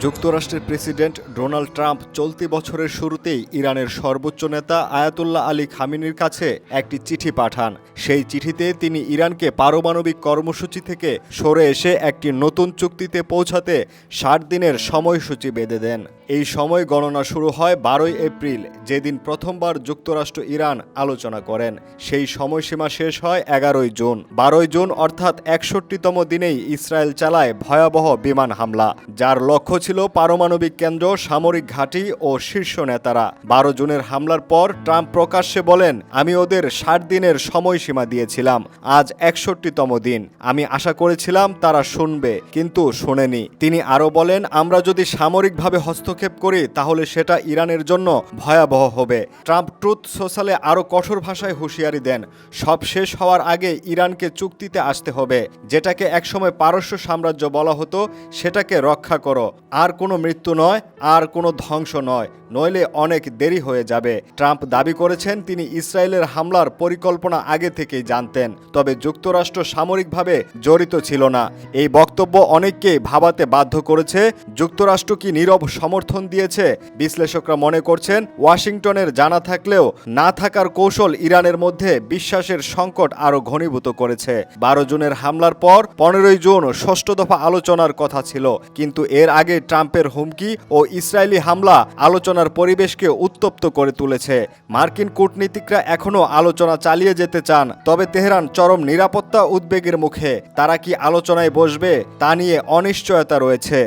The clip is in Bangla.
যুক্তরাষ্ট্রের প্রেসিডেন্ট ডোনাল্ড ট্রাম্প চলতি বছরের শুরুতেই ইরানের সর্বোচ্চ নেতা আয়াতুল্লাহ আলী খামিনির কাছে একটি চিঠি পাঠান। সেই চিঠিতে তিনি ইরানকে পারমাণবিক কর্মসূচি থেকে সরে এসে একটি নতুন চুক্তিতে পৌঁছাতে ষাট দিনের সময়সূচি বেঁধে দেন। এই সময় গণনা শুরু হয় বারোই এপ্রিল, যেদিন প্রথমবার যুক্তরাষ্ট্র ইরান আলোচনা করেন। সেই সময়সীমা শেষ হয় এগারোই জুন। বারোই জুন অর্থাৎ একষট্টিতম দিনেই ইসরায়েল চালায় ভয়াবহ বিমান হামলা, যার লক্ষ্য ছিল পারমাণবিক কেন্দ্র, সামরিক ঘাঁটি ও শীর্ষ নেতারা। বারো জুনের হামলার পর ট্রাম্প প্রকাশ্যে বলেন, আমি ওদের ষাট দিনের সময়সীমা দিয়েছিলাম। আজ একষট্টিতম দিন। আমি আশা করেছিলাম তারা শুনবে, কিন্তু শোনেনি। তিনি আরও বলেন, আমরা যদি সামরিকভাবে হস্তক্ষেপ করি, তাহলে সেটা ইরানের জন্য ভয়াবহ হবে। ট্রাম্প ট্রুথ সোশ্যালে আরও কঠোর ভাষায় হুঁশিয়ারি দেন, সব শেষ হওয়ার আগে ইরানকে চুক্তিতে আসতে হবে। যেটাকে একসময় পারস্য সাম্রাজ্য বলা হতো, সেটাকে রক্ষা করো। আর কোনো মৃত্যু নয়, আর কোনো ধ্বংস নয়, নইলে অনেক দেরি হয়ে যাবে। ট্রাম্প দাবি করেছেন, তিনি ইসরায়েলের হামলার পরিকল্পনা আগে থেকেই জানতেন, তবে যুক্তরাষ্ট্র সামরিকভাবে জড়িত ছিল না। এই বক্তব্য অনেককেই ভাবাতে বাধ্য করেছে। যুক্তরাষ্ট্র কি নীরব সমর্থন দিয়েছে, বিশ্লেষকরা মনে করছেন, ওয়াশিংটনের জানা থাকলেও না থাকার কৌশল ইরানের মধ্যে বিশ্বাসের সংকট আরও ঘনীভূত করেছে। বারো জুনের হামলার পর পনেরোই জুন ষষ্ঠ দফা আলোচনার কথা ছিল, কিন্তু এর আগে ট্রাম্পের হুমকি ও ইসরায়েলি হামলা আলোচনার পরিবেশকে উত্তপ্ত করে তুলেছে। মার্কিন কূটনীতিকরা এখনও আলোচনা চালিয়ে যেতে চান, তবে তেহরান চরম নিরাপত্তা উদ্বেগের মুখে। তারা কি আলোচনায় বসবে তা নিয়ে অনিশ্চয়তা রয়েছে।